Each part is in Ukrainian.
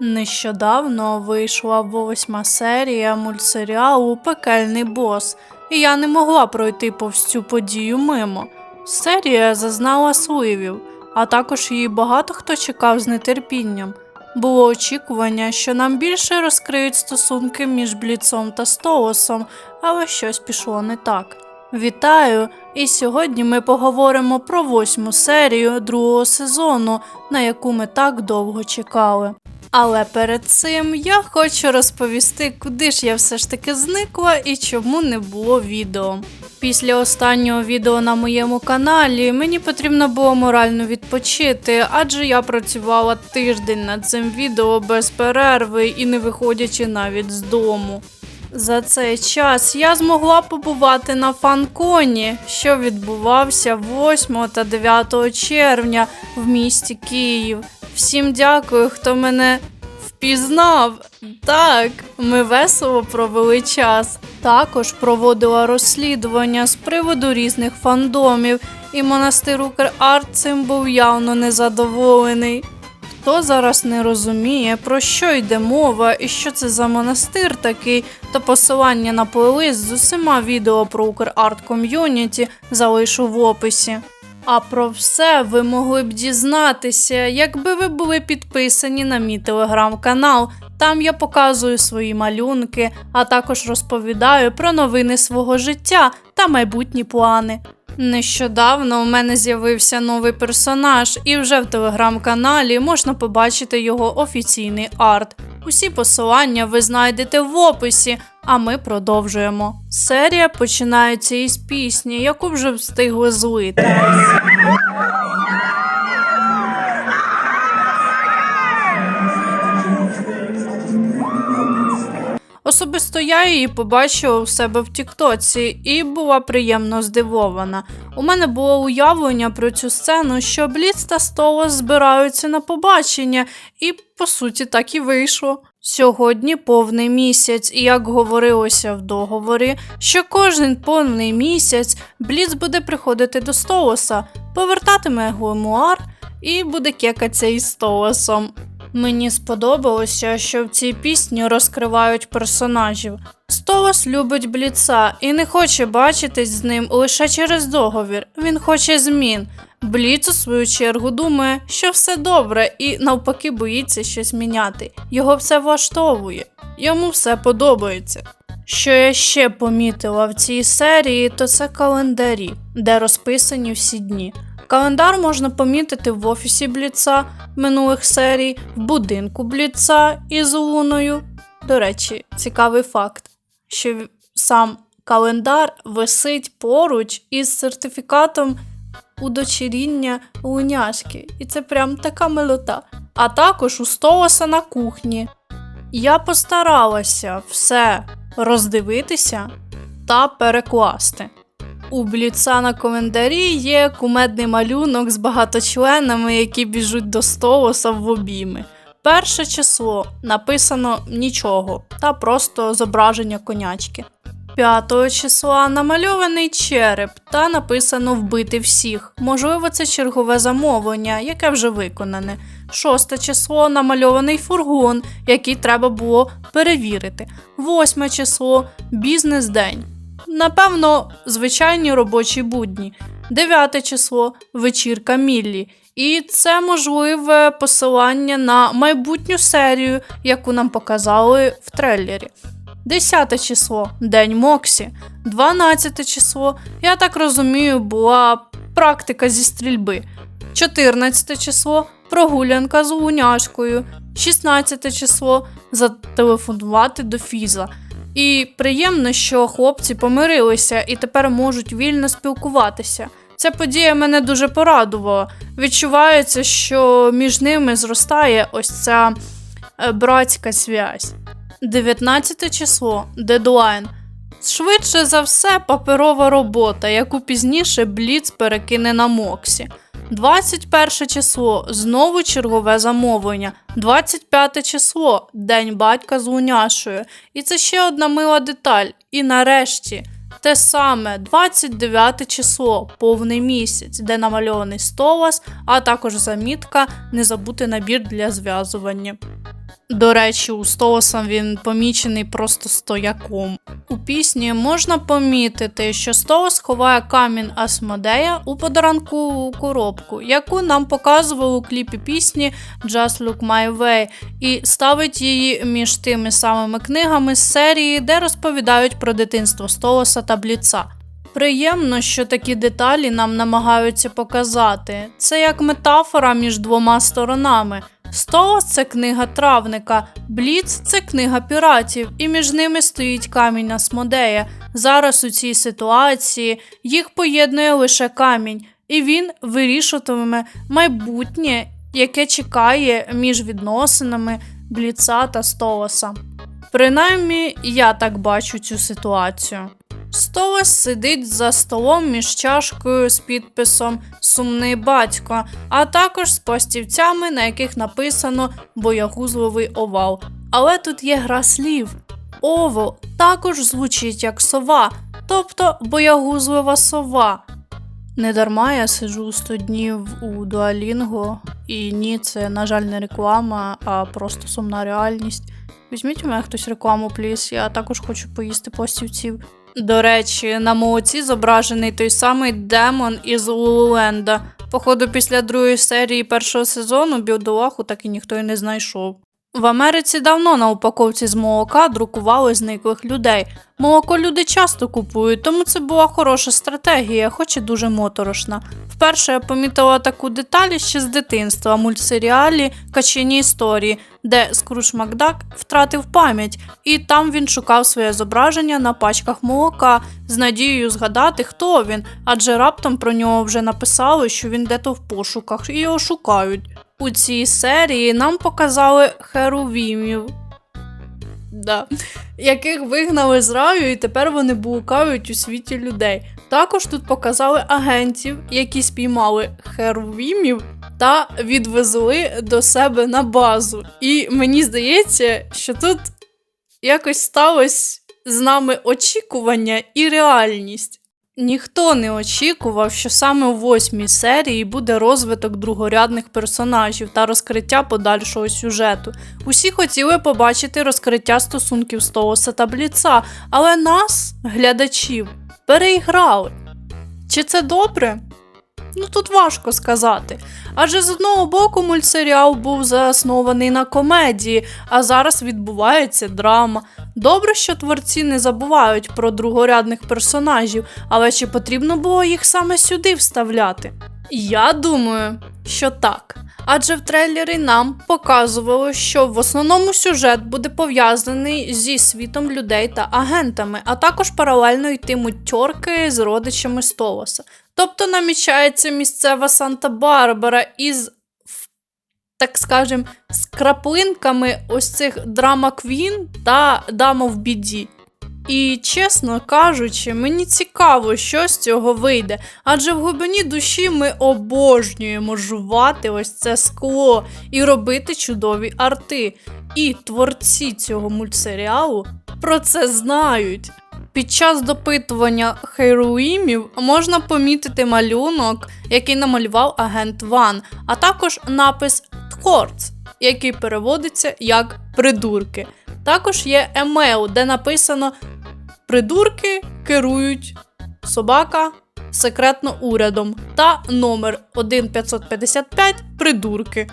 Нещодавно вийшла восьма серія мультсеріалу Пекельний бос, і я не могла пройти повз цю подію мимо. Серія зазнала сливів, а також її багато хто чекав з нетерпінням. Було очікування, що нам більше розкриють стосунки між Бліцом та Столосом, але щось пішло не так. Вітаю! І сьогодні ми поговоримо про восьму серію другого сезону, на яку ми так довго чекали. Але перед цим я хочу розповісти, куди ж я все ж таки зникла і чому не було відео. Після останнього відео на моєму каналі мені потрібно було морально відпочити, адже я працювала тиждень над цим відео без перерви і не виходячи навіть з дому. За цей час я змогла побувати на фанконі, що відбувався 8 та 9 червня в місті Київ. Всім дякую, хто мене впізнав. Так, ми весело провели час. Також проводила розслідування з приводу різних фандомів, і монастир Украрт цим був явно незадоволений. Хто зараз не розуміє, про що йде мова і що це за монастир такий, то посилання на плейлист з усіма відео про Украрт ком'юніті залишу в описі. А про все ви могли б дізнатися, якби ви були підписані на мій телеграм-канал. Там я показую свої малюнки, а також розповідаю про новини свого життя та майбутні плани. Нещодавно у мене з'явився новий персонаж, і вже в телеграм-каналі можна побачити його офіційний арт. Усі посилання ви знайдете в описі, а ми продовжуємо. Серія починається із пісні, яку вже встигли злити. Особисто я її побачила у себе в Тіктоці і була приємно здивована. У мене було уявлення про цю сцену, що Бліц та Столос збираються на побачення, і по суті так і вийшло. Сьогодні повний місяць, і як говорилося в договорі, що кожен повний місяць Бліц буде приходити до Столоса, повертатиме гламуар і буде кекатися із Столосом. Мені сподобалося, що в цій пісні розкривають персонажів. Столос любить Бліца і не хоче бачитись з ним лише через договір. Він хоче змін. Бліц, у свою чергу, думає, що все добре, і навпаки боїться щось міняти. Його все влаштовує, йому все подобається. Що я ще помітила в цій серії, то це календарі, де розписані всі дні. Календар можна помітити в офісі Бліца минулих серій, в будинку Бліца із луною. До речі, цікавий факт, що сам календар висить поруч із сертифікатом удочеріння луняшки. І це прям така милота. А також у Столоса на кухні. Я постаралася все роздивитися та перекласти. У Бліца на коментарі є кумедний малюнок з багаточленами, які біжуть до Столоса в обійми. Перше число написано нічого та просто зображення конячки. П'ятого числа намальований череп та написано вбити всіх. Можливо, це чергове замовлення, яке вже виконане. Шосте число намальований фургон, який треба було перевірити. Восьме число бізнес-день. Напевно, звичайні робочі будні. Дев'яте число вечірка Міллі. І це можливе посилання на майбутню серію, яку нам показали в трейлері. 10 число День Моксі. 12 число, я так розумію, була практика зі стрільби. 14 число прогулянка з луняшкою. 16 число зателефонувати до Фіза. І приємно, що хлопці помирилися і тепер можуть вільно спілкуватися. Ця подія мене дуже порадувала. Відчувається, що між ними зростає ось ця е, братська зв'язь. 19 число дедлайн. Швидше за все, паперова робота, яку пізніше Бліц перекине на Моксі. 21 число знову чергове замовлення. 25 число День батька з Луняшою. І це ще одна мила деталь. І нарешті Те саме 29 число, повний місяць, де намальований столас, а також замітка не забути набір для зв'язування. До речі, у Столоса він помічений просто стояком. У пісні можна помітити, що Столос ховає камінь Асмодея у подарункову коробку, яку нам показували у кліпі пісні Just Look My Way, і ставить її між тими самими книгами з серії, де розповідають про дитинство Столоса та Бліца. Приємно, що такі деталі нам намагаються показати. Це як метафора між двома сторонами. Столос це книга травника, Бліц це книга піратів, і між ними стоїть камінь Асмодея. Зараз у цій ситуації їх поєднує лише камінь, і він вирішуватиме майбутнє, яке чекає між відносинами Бліца та Столоса. Принаймні, я так бачу цю ситуацію. Столас сидить за столом між чашкою з підписом Сумний батько, а також з пластівцями, на яких написано боягузливий овал. Але тут є гра слів. Овал також звучить як сова, тобто боягузлива сова. Недарма я сиджу 100 днів у Дуалінго, і ні, це, на жаль, не реклама, а просто сумна реальність. Візьміть у мене хтось рекламу, пліс, я також хочу поїсти пластівців. До речі, на молоці зображений той самий демон із Лулуленда. Походу, після другої серії першого сезону бідолаху так і ніхто й не знайшов. В Америці давно на упаковці з молока друкували зниклих людей. Молоко люди часто купують, тому це була хороша стратегія, хоч і дуже моторошна. Вперше я помітила таку деталь ще з дитинства мультсеріалі Качені історії, де Скруш Макдак втратив пам'ять, і там він шукав своє зображення на пачках молока з надією згадати, хто він, адже раптом про нього вже написали, що він дето в пошуках і його шукають. У цій серії нам показали херувімів, да, яких вигнали з раю, і тепер вони блукають у світі людей. Також тут показали агентів, які спіймали херувімів та відвезли до себе на базу. І мені здається, що тут якось сталося з нами очікування і реальність. Ніхто не очікував, що саме у восьмій серії буде розвиток другорядних персонажів та розкриття подальшого сюжету. Усі хотіли побачити розкриття стосунків Стоуса та Бліца, але нас, глядачів, переіграли. Чи це добре? Ну тут важко сказати. Адже з одного боку мультсеріал був заснований на комедії, а зараз відбувається драма. Добре, що творці не забувають про другорядних персонажів, але чи потрібно було їх саме сюди вставляти? Я думаю, що так. Адже в трейлері нам показувало, що в основному сюжет буде пов'язаний зі світом людей та агентами, а також паралельно йтимуть тьорки з родичами Столоса. Тобто намічається місцева Санта-Барбара із, так скажем, з краплинками ось цих драма Квін та Дама в біді. І, чесно кажучи, мені цікаво, що з цього вийде, адже в глибині душі ми обожнюємо жувати ось це скло і робити чудові арти. І творці цього мультсеріалу про це знають. Під час допитування хероїмів можна помітити малюнок, який намалював агент Ван, а також напис Тхорц, який переводиться як придурки. Також є емейл, де написано Придурки керують собака секретно урядом та номер 1555 Придурки.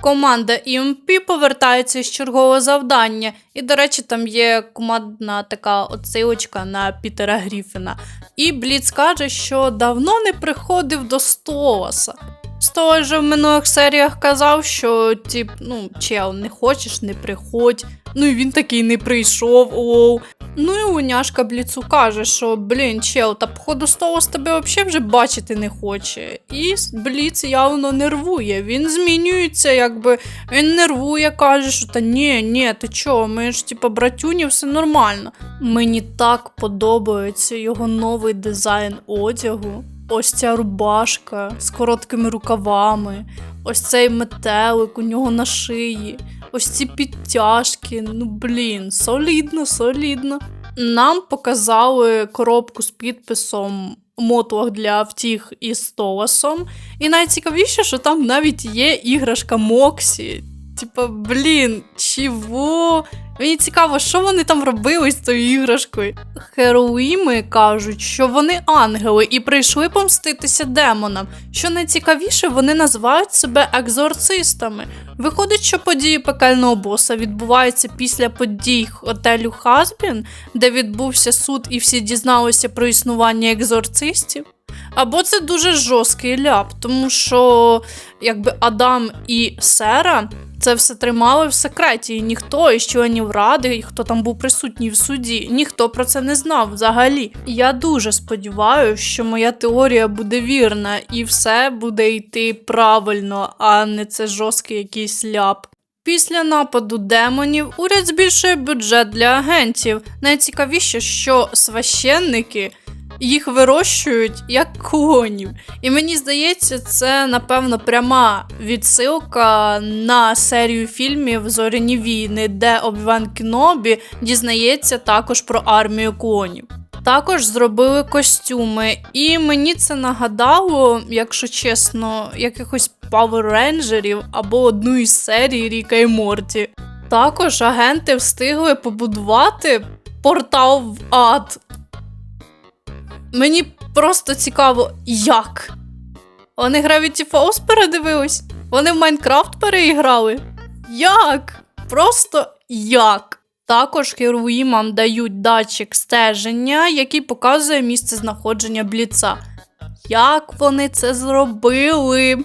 Команда EMP повертається з чергового завдання, і, до речі, там є командна така отсилочка на Пітера Гріфіна. І Бліц каже, що давно не приходив до Столаса. Столас же в минулих серіях казав, що тип, ну, чел, не хочеш, не приходь. Ну і він такий не прийшов. Оу. Ну і уняшка Бліцу каже, що блін, чел, та походу Столас тебе взагалі вже бачити не хоче. І Бліц явно нервує. Він змінюється, якби він нервує, каже, що та ні, ні, ти чого, ми ж типа братюні, все нормально. Мені так подобається його новий дизайн одягу. Ось ця рубашка з короткими рукавами, ось цей метелик у нього на шиї, ось ці підтяжки. Ну блін, солідно, солідно. нам показали коробку з підписом мотлох для автіх із Толасом. І найцікавіше, що там навіть є іграшка Моксі. Типа, блін, чого? Мені цікаво, що вони там робили з тою іграшкою. Хероїми кажуть, що вони ангели і прийшли помститися демонам. Що найцікавіше, вони називають себе екзорцистами. Виходить, що події пекельного боса відбуваються після подій готелю Хазбін, де відбувся суд і всі дізналися про існування екзорцистів. Або це дуже жорсткий ляп, тому що якби Адам і Сера це все тримали в секреті, і ніхто із членів ради, і хто там був присутній в суді, ніхто про це не знав взагалі. Я дуже сподіваюся, що моя теорія буде вірна, і все буде йти правильно, а не це жорсткий якийсь ляп. Після нападу демонів уряд збільшує бюджет для агентів. Найцікавіше, що священники їх вирощують як конів. І мені здається, це напевно пряма відсилка на серію фільмів Зоряні війни, де Обіван Кінобі дізнається також про армію клонів. Також зробили костюми, і мені це нагадало, якщо чесно, якихось Power Rangers або одну із серій Ріка і Морті. Також агенти встигли побудувати портал в ад. Мені просто цікаво, як. Вони Gravity Falls передивились? Вони в Майнкрафт переіграли? Як? Просто як? Також херуїмам дають датчик стеження, який показує місце знаходження бліца. Як вони це зробили?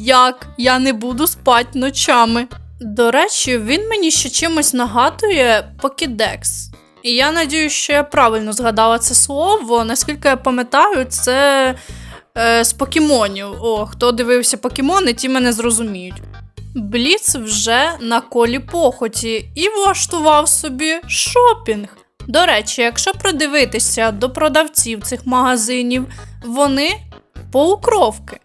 Як? Я не буду спати ночами. До речі, він мені ще чимось нагадує Покідекс. І я надію, що я правильно згадала це слово. Наскільки я пам'ятаю, це е, з покемонів. О, хто дивився покемони, ті мене зрозуміють. Бліц вже на колі похоті і влаштував собі шопінг. До речі, якщо придивитися до продавців цих магазинів, вони полукровки.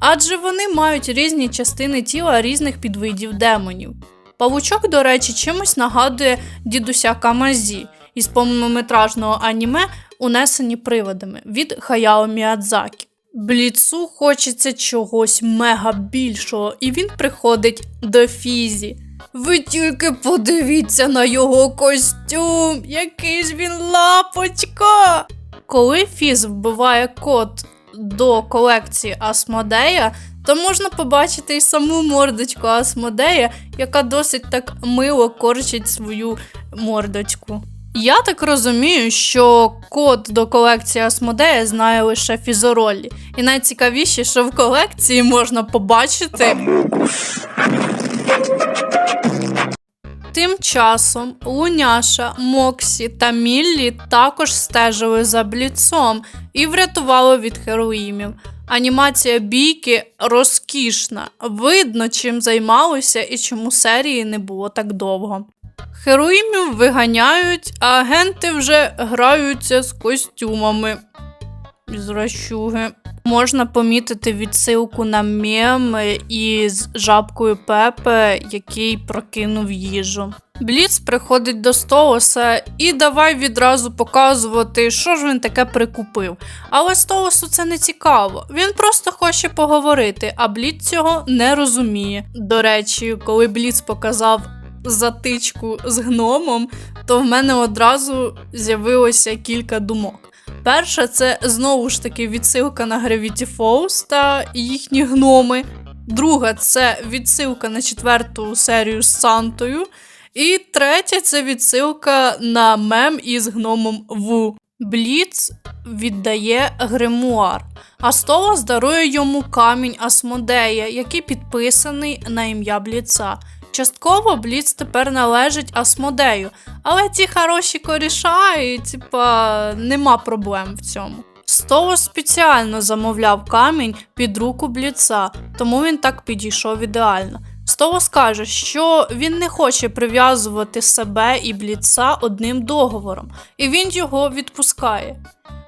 Адже вони мають різні частини тіла різних підвидів демонів. Павучок, до речі, чимось нагадує дідуся Камазі із повнометражного аніме Унесені приводами від Хаяо Міядзакі. Бліцу хочеться чогось мега більшого, і він приходить до Фізі. Ви тільки подивіться на його костюм, який ж він лапочка. Коли Фіз вбиває код до колекції Асмодея, то можна побачити і саму мордочку Асмодея, яка досить так мило корчить свою мордочку. Я так розумію, що код до колекції Асмодея знає лише Фізоролі. І найцікавіше, що в колекції можна побачити. Тим часом Луняша, Моксі та Міллі також стежили за бліцом і врятували від хероїмів. Анімація бійки розкішна. Видно, чим займалися і чому серії не було так довго. Хероїмів виганяють, а агенти вже граються з костюмами. Зращуги. Можна помітити відсилку на мем із жабкою Пепе, який прокинув їжу. Бліц приходить до Столоса і давай відразу показувати, що ж він таке прикупив. Але Столосу це не цікаво. Він просто хоче поговорити, а Бліц цього не розуміє. До речі, коли Бліц показав затичку з гномом, то в мене одразу з'явилося кілька думок. Перша це знову ж таки відсилка на Gravity Falls та їхні гноми. Друга це відсилка на четверту серію з Сантою. І третя це відсилка на мем із гномом Ву. Бліц віддає гримуар, а Столас дарує йому камінь Асмодея, який підписаний на ім'я Бліца. Частково Бліц тепер належить Асмодею, але ті хороші коріша, і типа нема проблем в цьому. Столос спеціально замовляв камінь під руку Бліца, тому він так підійшов ідеально. Столос каже, що він не хоче прив'язувати себе і Бліца одним договором, і він його відпускає.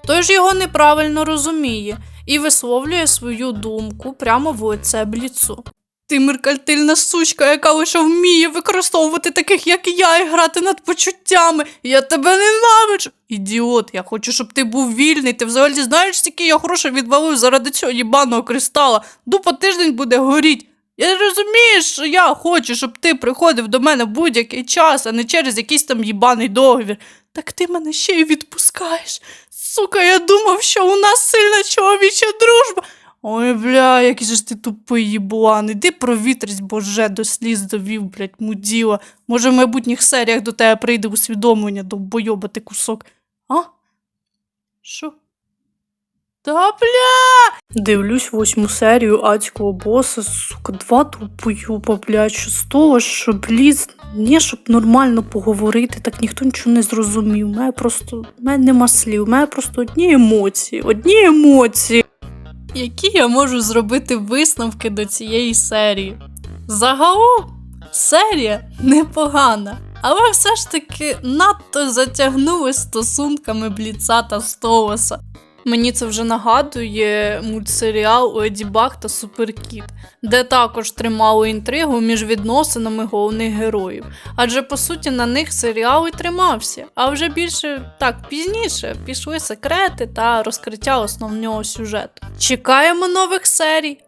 Той ж його неправильно розуміє і висловлює свою думку прямо в лице Бліцу. Ти меркальтильна сучка, яка лише вміє використовувати таких, як я, і грати над почуттями. Я тебе ненавиджу. Ідіот, я хочу, щоб ти був вільний. Ти взагалі знаєш, скільки я грошей відвалив заради цього їбаного кристала. Дупа тиждень буде горіть. Я розумію, що я хочу, щоб ти приходив до мене будь-який час, а не через якийсь там їбаний договір. Так ти мене ще й відпускаєш. Сука, я думав, що у нас сильна чоловіча дружба. Ой, бля, який ж ти тупий їблан. Іди провітрись, боже, до сліз довів, блядь, муділа. Може, в майбутніх серіях до тебе прийде усвідомлення, довбойоба ти кусок. А? Що? Та бля! Дивлюсь восьму серію адського боса, сука, два тупоюба, блядь, що з того, що бліз, не щоб нормально поговорити, так ніхто нічого не зрозумів. У мене просто, у мене нема слів, у мене просто одні емоції, одні емоції. Які я можу зробити висновки до цієї серії? Загалом, серія непогана, але все ж таки надто затягнули стосунками Бліца та Столоса. Мені це вже нагадує мультсеріал Леді Баг та Суперкіт, де також тримали інтригу між відносинами головних героїв. Адже по суті на них серіал і тримався. А вже більше так пізніше пішли секрети та розкриття основного сюжету. Чекаємо нових серій.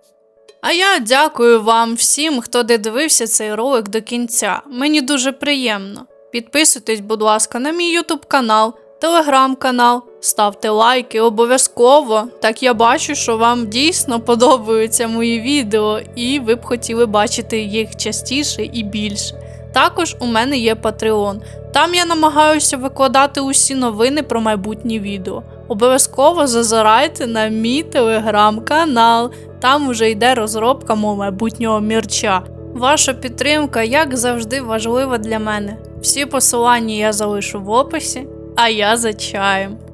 А я дякую вам всім, хто додивився цей ролик до кінця. Мені дуже приємно. Підписуйтесь, будь ласка, на мій YouTube канал, телеграм-канал, ставте лайки обов'язково. Так я бачу, що вам дійсно подобаються мої відео, і ви б хотіли бачити їх частіше і більше. Також у мене є Patreon. Там я намагаюся викладати усі новини про майбутні відео. Обов'язково зазирайте на мій телеграм-канал. Там уже йде розробка мого майбутнього мірча. Ваша підтримка, як завжди, важлива для мене. Всі посилання я залишу в описі, а я за чаєм.